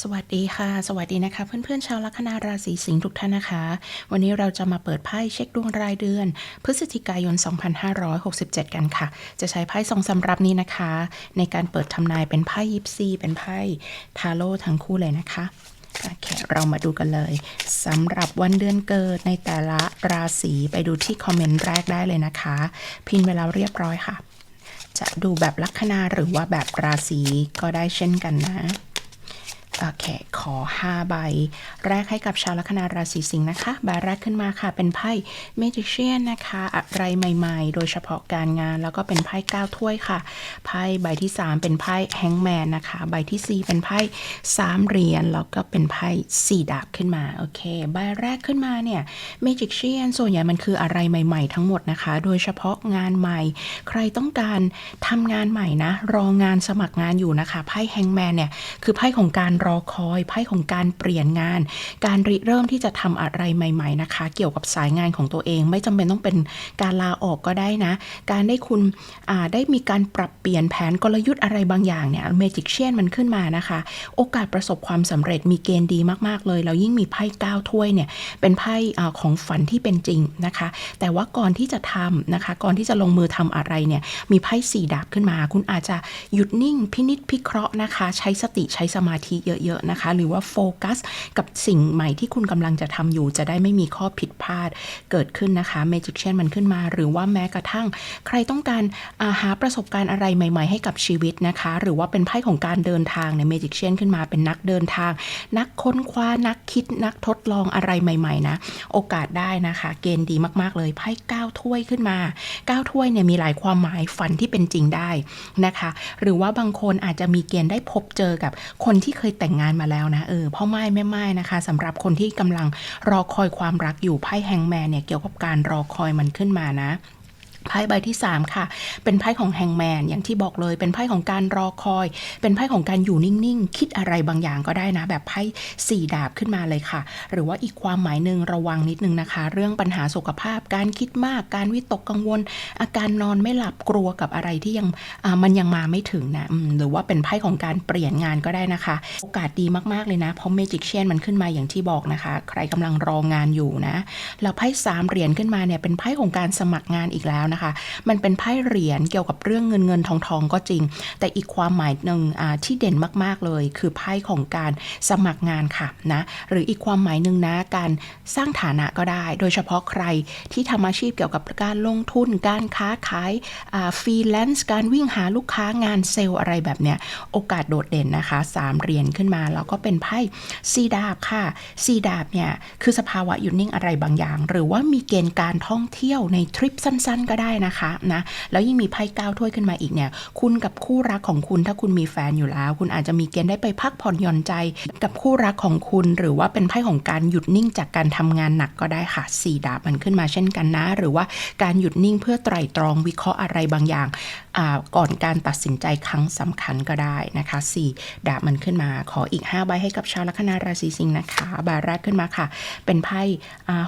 สวัสดีค่ะ สวัสดีนะคะ เพื่อนๆชาวลัคนาราศีสิงห์ทุกท่านนะคะ วันนี้เราจะมาเปิดไพ่เช็คดวงรายเดือน พฤศจิกายน 2567 กันค่ะ จะใช้ไพ่สองสำรับนี้นะคะ ในการเปิดทำนายเป็นไพ่ยิปซีเป็นไพ่ทาโร่ทั้งคู่เลยนะคะโอเคเรามาดูกันเลยสำหรับวันเดือนเกิดในแต่ละราศีไปดูที่คอมเมนต์แรกได้เลยนะคะ พิมพ์เวลาเรียบร้อยค่ะ จะดูแบบลัคนาหรือว่าแบบราศีก็ได้เช่นกันนะ โอเค ขอ 5 ใบ แรกให้กับชาวลัคนาราศีสิงห์นะคะ ใบแรกขึ้นมาค่ะ เป็นไพ่เมจิเชียนนะคะ อะไรใหม่ๆ โดยเฉพาะการงาน แล้วก็เป็นไพ่9ถ้วยค่ะ ไพ่ใบที่ 3 เป็นไพ่แฮงแมนนะคะ ใบทีสี่4 เป็นไพ่3เหรียญ แล้วก็เป็นไพ่4ดาบขึ้นมา โอเค ใบแรกขึ้นมาเนี่ย เมจิเชียนส่วนใหญ่มันคืออะไรใหม่ๆ ทั้งหมดนะคะ โดยเฉพาะงานใหม่ ใครต้องการทำงานใหม่นะ รองานสมัครงานอยู่นะคะ ไพ่แฮงแมนเนี่ย คือไพ่ของการรออคอยไพ่ของการเปลี่ยนงาน การริเริ่มที่จะทำอะไรใหม่ ๆนะคะ เกี่ยวกับสายงานของตัวเอง ไม่จำเป็นต้องเป็นการลาออกก็ได้นะ การได้คุณได้มีการปรับเปลี่ยนแผนกลยุทธ์อะไรบางอย่างเนี่ยเมจิกเชียนมันขึ้นมานะคะ โอกาสประสบความสำเร็จมีเกณฑ์ดีมากๆเลย แล้วยิ่งมีไพ่ก้าวถ้วยเนี่ยเป็นไพ่ของฝันที่เป็นจริงนะคะ แต่ว่าก่อนที่จะทำนะคะ ก่อนที่จะลงมือทำอะไรเนี่ยมีไพ่สี่ดาบขึ้นมา คุณอาจจะหยุดนิ่งพินิษพิเคราะห์นะคะ ใช้สติใช้สมาธิเเยอะๆนะคะ หรือว่าโฟกัสกับสิ่งใหม่ที่คุณกำลังจะทำอยู่จะได้ไม่มีข้อผิดพลาดเกิดขึ้นนะคะเมจิกเชนมันขึ้นมา หรือว่าแม้กระทั่ง ใครต้องการาหาประสบการณ์อะไรใหม่ ๆ ให้กับชีวิตนะคะ หรือว่าเป็นไพ่ของการเดินทางในเมจิกเชนขึ้นมาเป็นนักเดินทาง นักค้นคว้านักคิดนักทดลองอะไรใหม่ๆนะโอกาสได้นะคะ เกณฑ์ดีมากๆเลยไพ่ก้าวถ้วยขึ้นมาก้าวถ้วยเนี่ยมีหลายความหมายฝันที่เป็นจริงได้นะคะ หรือว่าบางคนอาจจะมีเกณฑ์ได้พบเจอกับคนที่เคยแต่งงานมาแล้วนะเออพ่อไม้แม่ไม้นะคะสำหรับคนที่กำลังรอคอยความรักอยู่ไพ่แฮงแมนเนี่ยเกี่ยวกับการรอคอยมันขึ้นมานะ ไพ่ใบที่ 3 ค่ะ เป็นไพ่ของแฮงแมนอย่างที่บอกเลย เป็นไพ่ของการรอคอย เป็นไพ่ของการอยู่นิ่งๆ คิดอะไรบางอย่างก็ได้นะ แบบไพ่สี่ดาบขึ้นมาเลยค่ะ หรือว่าอีกความหมายหนึ่งระวังนิดนึงนะคะ เรื่องปัญหาสุขภาพ การคิดมาก การวิตกกังวล อาการนอนไม่หลับกลัวกับอะไรที่ยังมันยังมาไม่ถึงนะหรือว่าเป็นไพ่ของการเปลี่ยนงานก็ได้นะคะ โอกาสดีมากๆเลยนะ เพราะเมจิกเชนมันขึ้นมาอย่างที่บอกนะคะ ใครกำลังรองานอยู่นะ แล้วไพ่สามเหรียญขึ้นมาเนี่ยเป็นไพ่ของการสมัครงานอีกแล้วนะคะ มันเป็นไพ่เหรียญเกี่ยวกับเรื่องเงินเงินทองทองก็จริง แต่อีกความหมายหนึ่งที่เด่นมากๆเลย คือไพ่ของการสมัครงานค่ะนะหรืออีกความหมายหนึ่งนะการสร้างฐานะก็ได้ โดยเฉพาะใครที่ทำอาชีพเกี่ยวกับการลงทุน การค้าขายฟรีแลนซ์การวิ่งหาลูกค้างานเซลล์อะไรแบบเนี้ยโอกาสโดดเด่นนะคะสามเหรียญขึ้นมาแล้วก็เป็นไพ่ซีดาบค่ะซีดาบเนี่ยคือสภาวะหยุดนิ่งอะไรบางอย่าง หรือว่ามีเกณฑ์การท่องเที่ยวในทริปสั้นๆก็ได้นะคะนะแล้วยิ่งมีไพ่ก้าวถ้วยขึ้นมาอีกเนี่ยคุณกับคู่รักของคุณถ้าคุณมีแฟนอยู่แล้ว คุณอาจจะมีเกณฑ์ได้ไปพักผ่อนหย่อนใจ กับคู่รักของคุณ หรือว่าเป็นไพ่ของการหยุดนิ่งจากการทำงานหนักก็ได้ค่ะสี่ดาบมันขึ้นมาเช่นกันนะ หรือว่าการหยุดนิ่งเพื่อไตร่ตรองวิเคราะห์อะไรบางอย่างก่อนการตัดสินใจครั้งสำคัญก็ได้นะคะสี่ดาบมันขึ้นมาขออีก 5 ใบให้กับชาวลัคนาราศีสิงห์นะคะใบแรกขึ้นมาค่ะ เป็นไพ่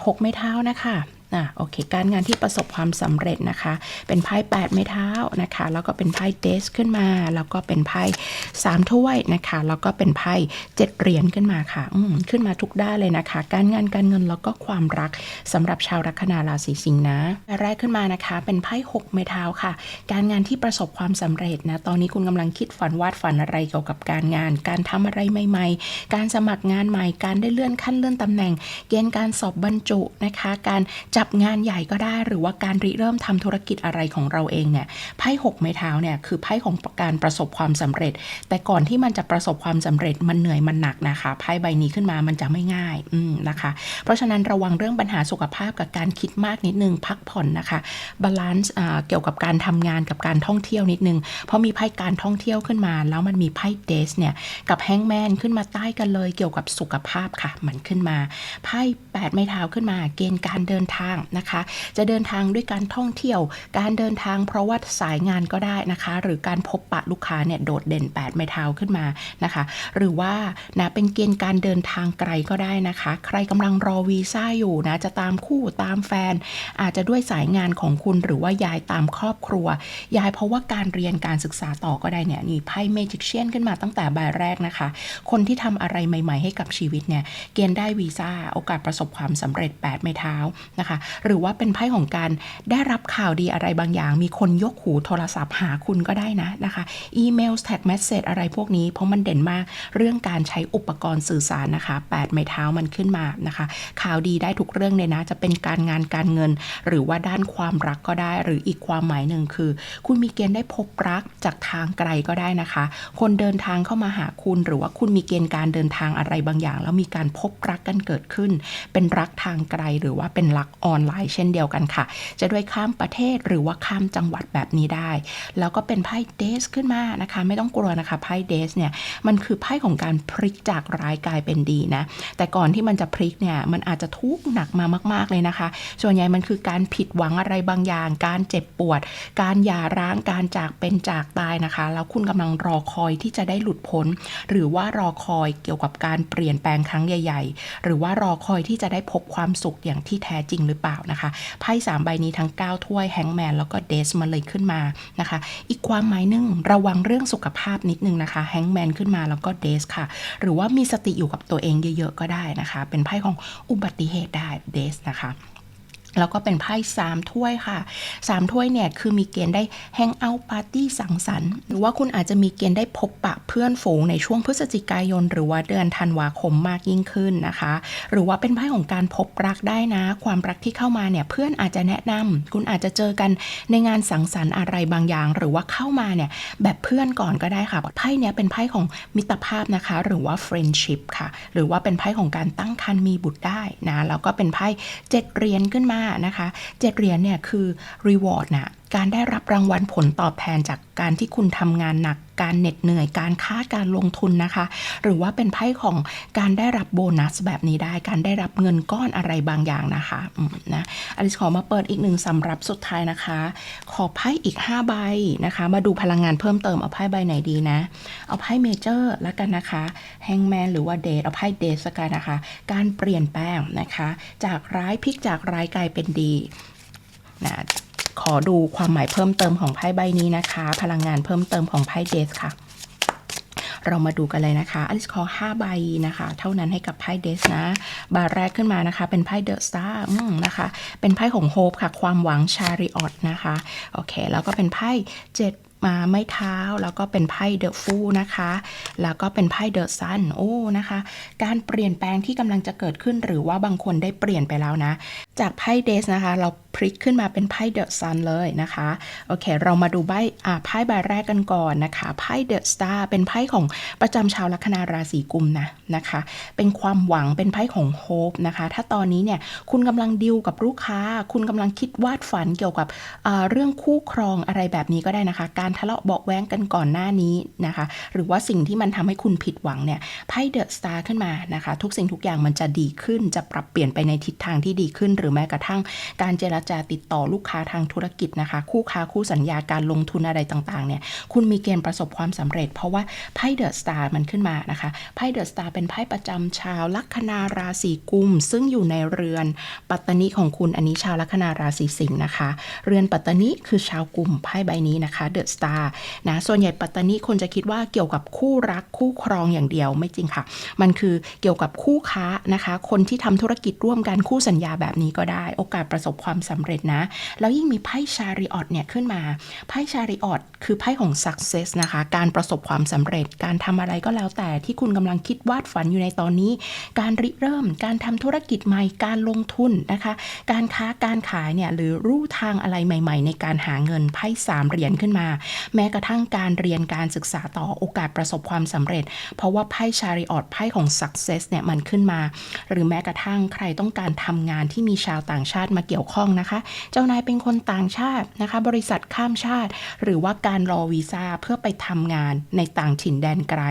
หกไม้เท้านะคะ อะโอเค การงานที่ประสบความสำเร็จนะคะ เป็นไพ่8ไม้เท้านะคะ แล้วก็เป็นไพ่เดสขึ้นมา แล้วก็เป็นไพ่3ถ้วยนะคะ แล้วก็เป็นไพ่7เหรียญขึ้นมาค่ะอืมขึ้นมาทุกด้านเลยนะคะ การงานการเงินแล้วก็ความรักสำหรับชาวลัคนาราศีสิงห์นะแรกขึ้นมานะคะ เป็นไพ่6ไม้เท้าค่ะ การงานที่ประสบความสำเร็จนะ ตอนนี้คุณกำลังคิดฝันวาดฝันอะไรเกี่ยวกับการงาน การทำอะไรใหม่ ๆ การสมัครงานใหม่ การได้เลื่อนขั้นเลื่อนตำแหน่ง เกณฑ์การสอบบรรจุนะคะ การจับงานใหญ่ก็ได้หรือว่าการริเริ่มทำธุรกิจอะไรของเราเองเนี่ยไพ่หกไม้เท้าเนี่ยคือไพ่ของการประสบความสำเร็จ แต่ก่อนที่มันจะประสบความสำเร็จมันเหนื่อยมันหนักนะคะไพ่ใบนี้ขึ้นมามันจะไม่ง่ายอืมนะคะ เพราะฉะนั้นระวังเรื่องปัญหาสุขภาพกับการคิดมากนิดนึงพักผ่อนนะคะบาลานซ์เกี่ยวกับการทำงานกับการท่องเที่ยวนิดนึง เพราะมีไพ่การท่องเที่ยวขึ้นมา แล้วมันมีไพ่เดสเนี่ยกับแฮงแมนขึ้นมาใต้กันเลยเกี่ยวกับสุขภาพค่ะ มันขึ้นมาไพ่แปดไม้เท้าขึ้นมา เกณฑ์การเดินทางางนะคะ จะเดินทางด้วยการท่องเที่ยว การเดินทางเพราะว่าสายงานก็ได้นะคะ หรือการพบปะลูกค้าเนี่ยโดดเด่น 8 ไม้เท้าขึ้นมานะคะ หรือว่านะเป็นเกณฑ์การเดินทางไกลก็ได้นะคะ ใครกำลังรอวีซ่าอยู่นะจะตามคู่ตามแฟน อาจจะด้วยสายงานของคุณหรือว่าย้ายตามครอบครัว ย้ายเพราะว่าการเรียนการศึกษาต่อก็ได้เนี่ยนี่ไพ่เมจิกเชียนขึ้นมาตั้งแต่ใบแรกนะคะ คนที่ทำอะไรใหม่ ๆ ให้กับชีวิตเนี่ยเกณฑ์ได้วีซ่าโอกาสประสบความสำเร็จ8ไม้เท้านะคะหรือว่าเป็นไพ่ของการได้รับข่าวดีอะไรบางอย่าง มีคนยกหูโทรศัพท์หาคุณก็ได้นะนะคะอีเมลแท็กเมสเซจอะไรพวกนี้ เพราะมันเด่นมากเรื่องการใช้อุปกรณ์สื่อสารนะคะ8ไม้เท้ามันขึ้นมานะคะ ข่าวดีได้ทุกเรื่องเลยนะ จะเป็นการงานการเงิน หรือว่าด้านความรักก็ได้ หรืออีกความหมายหนึ่งคือ คุณมีเกณฑ์ได้พบรักจากทางไกลก็ได้นะคะ คนเดินทางเข้ามาหาคุณ หรือว่าคุณมีเกณฑ์การเดินทางอะไรบางอย่าง แล้วมีการพบรักกันเกิดขึ้น เป็นรักทางไกลหรือว่าเป็นรักออนไลน์เช่นเดียวกันค่ะ จะด้วยข้ามประเทศหรือว่าข้ามจังหวัดแบบนี้ได้ แล้วก็เป็นไพ่เดสขึ้นมานะคะ ไม่ต้องกลัวนะคะไพ่เดสเนี่ยมันคือไพ่ของการพลิกจากร้ายกลายเป็นดีนะ แต่ก่อนที่มันจะพลิกเนี่ยมันอาจจะทุกข์หนักมามาก ๆเลยนะคะ ส่วนใหญ่มันคือการผิดหวังอะไรบางอย่าง การเจ็บปวด การหย่าร้างการจากเป็นจากตายนะคะ แล้วคุณกำลังรอคอยที่จะได้หลุดพ้น หรือว่ารอคอยเกี่ยวกับการเปลี่ยนแปลงครั้งใหญ่ ๆ หรือว่ารอคอยที่จะได้พบความสุขอย่างที่แท้จริงหรือเปล่านะคะ ไพ่สามใบนี้ทั้ง 9 ถ้วยแฮงแมนแล้วก็เดสมาเลยขึ้นมานะคะ อีกความหมายนึงระวังเรื่องสุขภาพนิดนึงนะคะแฮงแมนขึ้นมาแล้วก็เดสค่ะ หรือว่ามีสติอยู่กับตัวเองเยอะๆก็ได้นะคะ เป็นไพ่ของอุบัติเหตุได้เดสนะคะ แล้วก็เป็นไพ่สามถ้วยค่ะสามถ้วยเนี่ยคือมีเกณฑ์ได้แฮงเอาท์ปาร์ตี้สังสรรค์ หรือว่าคุณอาจจะมีเกณฑ์ได้พบปะเพื่อนฝูงในช่วงพฤศจิกายน หรือว่าเดือนธันวาคมมากยิ่งขึ้นนะคะ หรือว่าเป็นไพ่ของการพบรักได้นะ ความรักที่เข้ามาเนี่ยเพื่อนอาจจะแนะนำคุณอาจจะเจอกันในงานสังสรรค์อะไรบางอย่าง หรือว่าเข้ามาเนี่ยแบบเพื่อนก่อนก็ได้ค่ะไพ่เนี้ยเป็นไพ่ของมิตรภาพนะคะ หรือว่า friendship ค่ะ หรือว่าเป็นไพ่ของการตั้งครรภ์มีบุตรได้นะแล้วก็เป็นไพ่เจ็ดเหรียญขึ้นมานะคะเจ็ดเหรียญเนี่ยคือรีวอร์ดนะการได้รับรางวัลผลตอบแทนจากการที่คุณทำงานหนัก การเหน็ดเหนื่อยการค้าการลงทุนนะคะ หรือว่าเป็นไพ่ของการได้รับโบนัสแบบนี้ได้ การได้รับเงินก้อนอะไรบางอย่างนะคะนะอลิสขอมาเปิดอีกหนึ่งสำหรับสุดท้ายนะคะ ขอไพ่อีก 5 ใบนะคะ มาดูพลังงานเพิ่มเติมเอาไพ่ใบไหนดีนะ เอาไพ่เมเจอร์แล้วกันนะคะแฮงแมนหรือว่าเดทเอาไพ่เดทกันนะคะ การเปลี่ยนแปลงนะคะ จากร้ายพลิกจากร้ายกลายเป็นดีนะ ขอดูความหมายเพิ่มเติมของไพ่ใบนี้นะคะ พลังงานเพิ่มเติมของไพ่เดสค่ะ เรามาดูกันเลยนะคะอลิสขอ5ใบนะคะ เท่านั้นให้กับไพ่เดสนะ บาร์แรกขึ้นมานะคะ เป็นไพ่เดอะสตาร์นะคะ เป็นไพ่ของโฮปค่ะ ความหวังชาริออตนะคะ โอเค แล้วก็เป็นไพ่เจ็ดมาไม่เท้าแล้วก็เป็นไพ่เดอะฟูนะคะ แล้วก็เป็นไพ่เดอะซันโอ้นะคะ การเปลี่ยนแปลงที่กำลังจะเกิดขึ้นหรือว่าบางคนได้เปลี่ยนไปแล้วนะจากไพ่เดสนะคะ เราพลิกขึ้นมาเป็นไพ่เดอะซันเลยนะคะ โอเค เรามาดูใบอ่าไพ่ใบแรกกันก่อนนะคะ ไพ่เดอะสตาร์เป็นไพ่ของประจำชาวลัคนาราศีกุมนะนะคะ เป็นความหวังเป็นไพ่ของโฮปนะคะ ถ้าตอนนี้เนี่ยคุณกำลังดิวกับลูกค้า คุณกำลังคิดวาดฝันเกี่ยวกับอ่าเรื่องคู่ครองอะไรแบบนี้ก็ได้นะคะ การทะเลาะเบาแว้งกันก่อนหน้านี้นะคะ หรือว่าสิ่งที่มันทำให้คุณผิดหวังเนี่ยไพ่เดอะสตาร์ขึ้นมานะคะ ทุกสิ่งทุกอย่างมันจะดีขึ้นจะปรับเปลี่ยนไปในทิศทางที่ดีขึ้นหรือแม้กระทั่งการเจรจาติดต่อลูกค้าทางธุรกิจนะคะ คู่ค้าคู่สัญญาการลงทุนอะไรต่างๆเนี่ยคุณมีเกณฑ์ประสบความสำเร็จ เพราะว่าไพ่เดอะสตาร์มันขึ้นมานะคะไพ่เดอะสตาร์เป็นไพ่ประจำชาวลัคนาราศีกุม ซึ่งอยู่ในเรือนปัตตนิของคุณอันนี้ชาวลัคนาราศีสิงห์นะคะ เรือนปัตตนิคือชาวกุมไพ่ใบนี้นะคะเดอะสตาร์นะส่วนใหญ่ปัตตนิคนจะคิดว่าเกี่ยวกับคู่รักคู่ครองอย่างเดียวไม่จริงค่ะ มันคือเกี่ยวกับคู่ค้านะคะ คนที่ทำธุรกิจร่วมกันคู่สัญญาแบบนี้ก็ได้ โอกาสประสบความสำเร็จนะ แล้วยิ่งมีไพ่ชาริออตเนี่ยขึ้นมา ไพ่ชาริออตคือไพ่ของ success นะคะ การประสบความสำเร็จ การทำอะไรก็แล้วแต่ที่คุณกำลังคิดวาดฝันอยู่ในตอนนี้ การริเริ่ม การทำธุรกิจใหม่ การลงทุนนะคะ การค้าการขายเนี่ยหรือรู้ทางอะไรใหม่ ๆ ในการหาเงินไพ่สามเหรียญขึ้นมา แม้กระทั่งการเรียนการศึกษาต่อโอกาสประสบความสำเร็จ เพราะว่าไพ่ชาริออตไพ่ของ success เนี่ยมันขึ้นมา หรือแม้กระทั่งใครต้องการทำงานที่มีชาวต่างชาติมาเกี่ยวข้องนะคะ เจ้านายเป็นคนต่างชาตินะคะ บริษัทข้ามชาติ หรือว่าการรอวีซ่าเพื่อไปทำงานในต่างถิ่นแดนไกล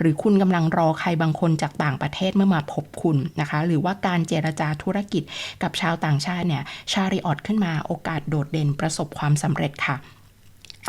หรือคุณกำลังรอใครบางคนจากต่างประเทศเมื่อมาพบคุณนะคะ หรือว่าการเจรจาธุรกิจกับชาวต่างชาติเนี่ยชาริออตขึ้นมาโอกาสโดดเด่นประสบความสำเร็จค่ะ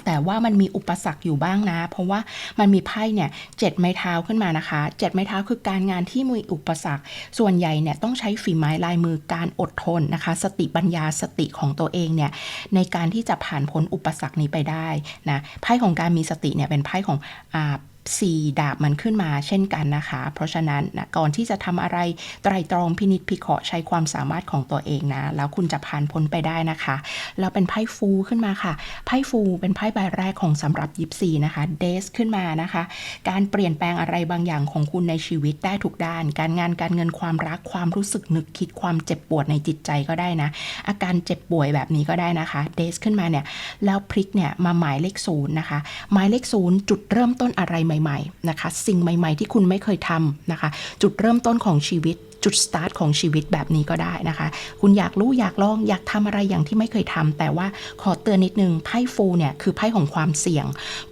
แต่ว่ามันมีอุปสรรคอยู่บ้างนะ เพราะว่ามันมีไพ่เนี่ยเจ็ดไม้เท้าขึ้นมานะคะเจ็ดไม้เท้าคือการงานที่มีอุปสรรค ส่วนใหญ่เนี่ยต้องใช้ฝีไม้ลายมือการอดทนนะคะ สติปัญญาสติของตัวเองเนี่ยในการที่จะผ่านพ้นอุปสรรคนี้ไปได้นะไพ่ของการมีสติเนี่ยเป็นไพ่ของอ่า สี่ดาบมันขึ้นมาเช่นกันนะคะ เพราะฉะนั้นนะก่อนที่จะทำอะไรไตรตรองพินิจพิเคราะห์ใช้ความสามารถของตัวเองนะ แล้วคุณจะผ่านพ้นไปได้นะคะ แล้วเป็นไพ่ฟูขึ้นมาค่ะ ไพ่ฟูเป็นไพ่ใบแรกของสำหรับยิปซีนะคะเดสขึ้นมานะคะ การเปลี่ยนแปลงอะไรบางอย่างของคุณในชีวิตได้ทุกด้าน การงานการเงินความรักความรู้สึกนึกคิดความเจ็บปวดในจิตใจก็ได้นะ อาการเจ็บป่วยแบบนี้ก็ได้นะคะเดสขึ้นมาเนี่ยแล้วพลิกเนี่ยมาหมายเลขศูนย์นะคะ หมายเลขศูนย์จุดเริ่มต้นอะไรใหม่ๆนะคะ สิ่งใหม่ ๆ ที่คุณไม่เคยทำนะคะ จุดเริ่มต้นของชีวิตจุดสตาร์ทของชีวิตแบบนี้ก็ได้นะคะ คุณอยากรู้อยากลองอยากทำอะไรอย่างที่ไม่เคยทำแต่ว่าขอเตือนนิดนึงไพ่ฟูเนี่ยคือไพ่ของความเสี่ยง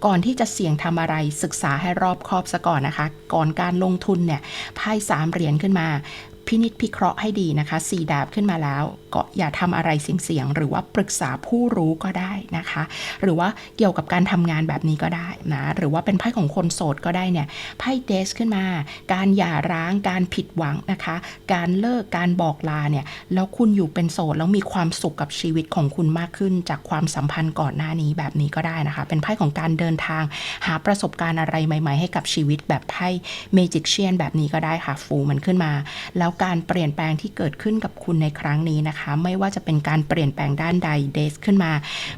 ก่อนที่จะเสี่ยงทำอะไรศึกษาให้รอบคอบซะก่อนนะคะ ก่อนการลงทุนเนี่ยไพ่สามเหรียญขึ้นมา พินิจพิเคราะห์ให้ดีนะคะสี่ดาบขึ้นมาแล้ว ก็อย่าทำอะไรเสี่ยงๆหรือว่าปรึกษาผู้รู้ก็ได้นะคะ หรือว่าเกี่ยวกับการทำงานแบบนี้ก็ได้นะหรือว่าเป็นไพ่ของคนโสดก็ได้เนี่ยไพ่เดสขึ้นมา การหย่าร้างการผิดหวังนะคะ การเลิกการบอกลาเนี่ยแล้วคุณอยู่เป็นโสดแล้วมีความสุขกับชีวิตของคุณมากขึ้น จากความสัมพันธ์ก่อนหน้านี้แบบนี้ก็ได้นะคะ เป็นไพ่ของการเดินทาง หาประสบการณ์อะไรใหม่ ๆ ให้กับชีวิตแบบไพ่เมจิกเชียนแบบนี้ก็ได้ค่ะฟูมันขึ้นมา แล้วการเปลี่ยนแปลงที่เกิดขึ้นกับคุณในครั้งนี้นะคะ ไม่ว่าจะเป็นการเปลี่ยนแปลงด้านใดเดสขึ้นมา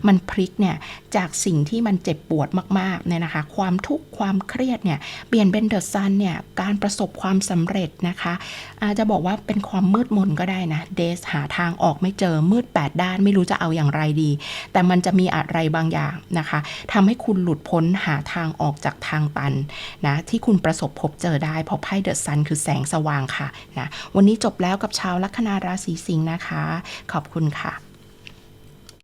มันพลิกเนี่ยจากสิ่งที่มันเจ็บปวดมากๆเนี่ยนะคะ ความทุกข์ความเครียดเนี่ยเปลี่ยนเป็นเดอะซันเนี่ยการประสบความสำเร็จนะคะ อาจจะบอกว่าเป็นความมืดมนก็ได้นะเดสหาทางออกไม่เจอมืดแปดด้าน ไม่รู้จะเอาอย่างไรดี แต่มันจะมีอะไรบางอย่างนะคะทำให้คุณหลุดพ้นหาทางออกจากทางตันนะที่คุณประสบพบเจอได้เพราะไพ่เดอะซันคือแสงสว่างค่ะนะวันนี้จบแล้วกับชาวลัคนาราศีสิงห์นะคะ ขอบคุณค่ะ